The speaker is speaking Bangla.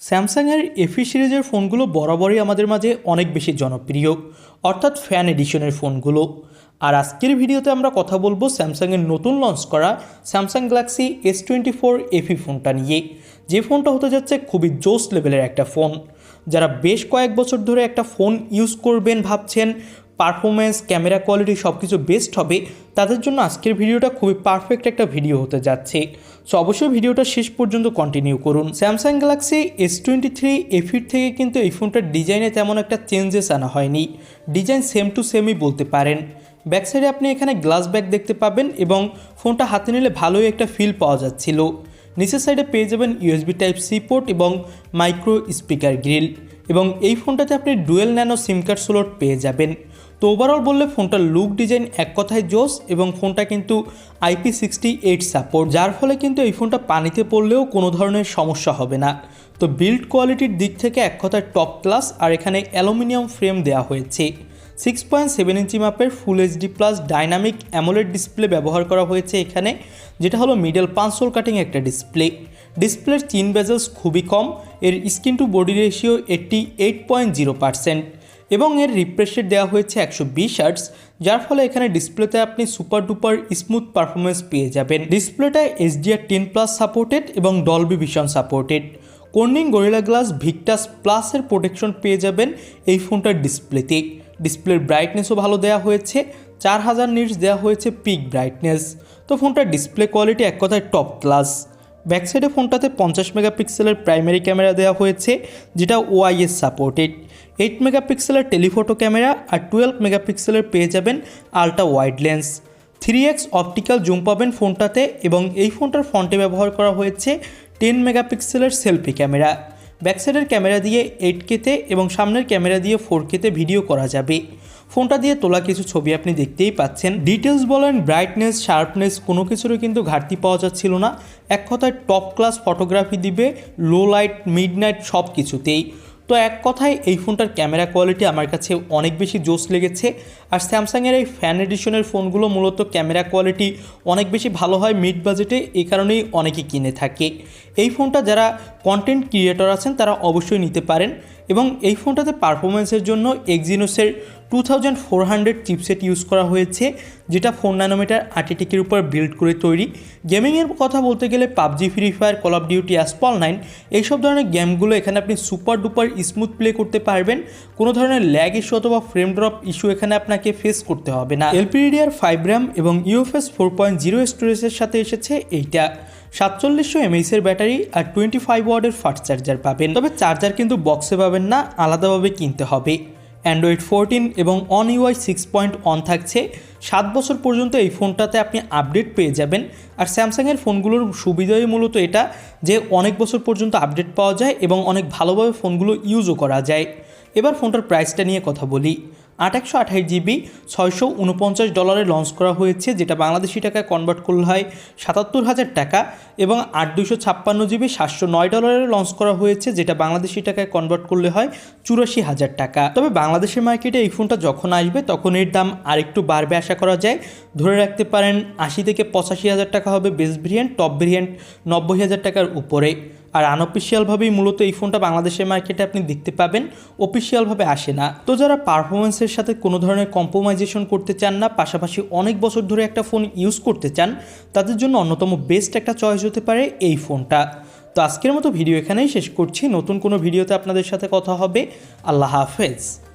স্যামসাংয়ের এফি সিরিজের ফোনগুলো বরাবরই আমাদের মাঝে অনেক বেশি জনপ্রিয়, অর্থাৎ ফ্যান এডিশনের ফোনগুলো। আর আজকের ভিডিওতে আমরা কথা বলব স্যামসাংয়ের নতুন লঞ্চ করা Samsung Galaxy S twenty four F E ফোনটা নিয়ে। যে ফোনটা হতে যাচ্ছে খুবই জোস লেভেলের একটা ফোন। যারা বেশ কয়েক বছর ধরে একটা ফোন ইউজ করবেন ভাবছেন পারফরমেন্স ক্যামেরা কোয়ালিটি সব কিছু বেস্ট হবে, তাদের জন্য আজকের ভিডিওটা খুবই পারফেক্ট একটা ভিডিও হতে যাচ্ছে। সো অবশ্যই ভিডিওটা শেষ পর্যন্ত কন্টিনিউ করুন। Samsung Galaxy S twenty three এফির থেকে কিন্তু এই ফোনটার ডিজাইনে তেমন একটা চেঞ্জেস আনা হয়নি। ডিজাইন সেম টু সেমই বলতে পারেন। ব্যাক সাইডে আপনি এখানে গ্লাস ব্যাগ দেখতে পাবেন এবং ফোনটা হাতে নিলে ভালোই একটা ফিল পাওয়া যাচ্ছিল। নিচের সাইডে পেয়ে যাবেন ইউএসবি টাইপ সি পোর্ট এবং মাইক্রো স্পিকার গ্রিল এবং এই ফোনটাতে আপনি dual nano SIM card slot পেয়ে যাবেন। তো ওভারঅল বললে ফোনটার লুক ডিজাইন এক কথায় জোস এবং ফোনটা কিন্তু আইপি সিক্সটি এইট সাপোর্ট যার ফলে কিন্তু এই ফোনটা পানিতে পড়লেও কোনো ধরনের সমস্যা হবে না। তো বিল্ড কোয়ালিটির দিক থেকে এক কথায় টপ ক্লাস আর এখানে অ্যালুমিনিয়াম ফ্রেম দেওয়া হয়েছে। সিক্স পয়েন্ট সেভেন ইঞ্চি মাপের full HD plus dynamic AMOLED display ব্যবহার করা হয়েছে এখানে, যেটা হলো মিডল পাঁচশোল কাটিং একটা ডিসপ্লে ডিসপ্লের চিন বেজেলস খুবই কম, এর screen to body ratio eighty eight point zero percent এবং এর রিফ্রেশ রেট দেওয়া হয়েছে একশো বিশ হার্টস যার ফলে এখানে ডিসপ্লেতে আপনি সুপার ডুপার স্মুথ পারফরমেন্স পেয়ে যাবেন। ডিসপ্লেটা এইচডিআর টেন প্লাস সাপোর্টেড এবং Dolby vision supported Corning Gorilla glass Victus প্লাসের প্রোটেকশন পেয়ে যাবেন এই ফোনটার ডিসপ্লেতে ডিসপ্লের ব্রাইটনেসও ভালো দেওয়া হয়েছে, চার হাজার নিটস দেওয়া হয়েছে পিক ব্রাইটনেস তো ফোনটার ডিসপ্লে কোয়ালিটি এক কথায় টপ ক্লাস ব্যাক সাইডে ফোনটাতে পঞ্চাশ মেগাপিক্সেলের প্রাইমারি ক্যামেরা দেওয়া হয়েছে, যেটা ওআইএস সাপোর্টেড। এইট মেগাপিক্সেলের টেলিফোটো ক্যামেরা আর টুয়েলভ মেগাপিক্সেলের পেয়ে যাবেন ultra wide lens three X optical zoom পাবেন ফোনটাতে এবং এই ফোনটার ফ্রন্টে ব্যবহার করা হয়েছে টেন মেগাপিক্সেলের সেলফি ক্যামেরা। ব্যাকসাইডের ক্যামেরা দিয়ে এইট কেতে এবং সামনের ক্যামেরা দিয়ে ফোর কেতে ভিডিও করা যাবে। ফোনটা দিয়ে তোলা কিছু ছবি আপনি দেখতেই পাচ্ছেন। ডিটেলস বলেন ব্রাইটনেস শার্পনেস কোনো কিছুরই কিন্তু ঘাটতি পাওয়া যাচ্ছিল না। এক কথায় টপ ক্লাস ফটোগ্রাফি দিবে লো লাইট মিড নাইট সব কিছুতেই তো এক কথায় এই ফোনটার ক্যামেরা কোয়ালিটি আমার কাছে অনেক বেশি জোস লেগেছে। আর স্যামসাংয়ের এই ফ্যান এডিশনের ফোনগুলো মূলত ক্যামেরা কোয়ালিটি অনেক বেশি ভালো হয় মিড বাজেটে এই কারণেই অনেকে কিনে থাকে। এই ফোনটা যারা কন্টেন্ট ক্রিয়েটর আছেন, তারা অবশ্যই নিতে পারেন। এবং এই ফোনটাতে পারফরমেন্সের জন্য এক্সিনোসের two thousand four hundred chipset use করা হয়েছে, যেটা ফোর ন্যানোমিটার আর্টিটেকের উপর বিল্ড করে তৈরি। গেমিংয়ের কথা বলতে গেলে PUBG free fire call of duty Asphalt nine এইসব ধরনের গেমগুলো এখানে আপনি সুপার ডুপার স্মুথ প্লে করতে পারবেন। কোনো ধরনের ল্যাগ ইস্যু অথবা ফ্রেম ড্রপ ইস্যু এখানে আপনাকে ফেস করতে হবে না। এলপিডিআর ফাইভ র্যাম এবং ইউএফএস ফোর পয়েন্ট জিরো স্টোরেজের সাথে এসেছে এইটা। সাতচল্লিশশো এমএইচের ব্যাটারি আর টোয়েন্টি ফাইভ ওয়ার্ডের ফাস্ট চার্জার পাবেন। তবে চার্জার কিন্তু বক্সে পাবেন না, আলাদাভাবে কিনতে হবে। অ্যান্ড্রয়েড ফোরটিন এবং One UI six point one থাকছে। সাত বছর পর্যন্ত এই ফোনটাতে আপনি আপডেট পেয়ে যাবেন। আর স্যামসাংয়ের ফোনগুলোর সুবিধাই মূলত এটা যে অনেক বছর পর্যন্ত আপডেট পাওয়া যায় এবং অনেক ভালোভাবে ফোনগুলো ইউজও করা যায়। এবার ফোনটার প্রাইসটা নিয়ে কথা বলি। আট একশো আঠাশ জিবি, ছয়শো উনপঞ্চাশ ডলারে লঞ্চ করা হয়েছে, যেটা বাংলাদেশি টাকায় কনভার্ট করলে হয় সাতাত্তর হাজার টাকা এবং আট দুশো ছাপ্পান্ন জিবি, সাতশো নয় ডলারে লঞ্চ করা হয়েছে, যেটা বাংলাদেশি টাকায় কনভার্ট করলে হয় চুরাশি হাজার টাকা। তবে বাংলাদেশের মার্কেটে এই ফোনটা যখন আসবে, তখন এর দাম আরেকটু বাড়বে আশা করা যায়। ধরে রাখতে পারেন, আশি থেকে পঁচাশি হাজার টাকা হবে বেস ভেরিয়েন্ট টপ ভেরিয়েন্ট নব্বই হাজার টাকার উপরে। আর আনঅফিসিয়ালভাবেই মূলত এই ফোনটা বাংলাদেশের মার্কেটে আপনি দেখতে পাবেন অফিসিয়ালভাবে আসে না। তো যারা পারফরমেন্সের সাথে কোনো ধরনের কম্প্রোমাইজেশন করতে চান না, পাশাপাশি অনেক বছর ধরে একটা ফোন ইউজ করতে চান, তাদের জন্য অন্যতম বেস্ট একটা চয়েস হতে পারে এই ফোনটা। তো আজকের মতো ভিডিও এখানেই শেষ করছি। নতুন কোনো ভিডিওতে আপনাদের সাথে কথা হবে। আল্লাহ হাফেজ।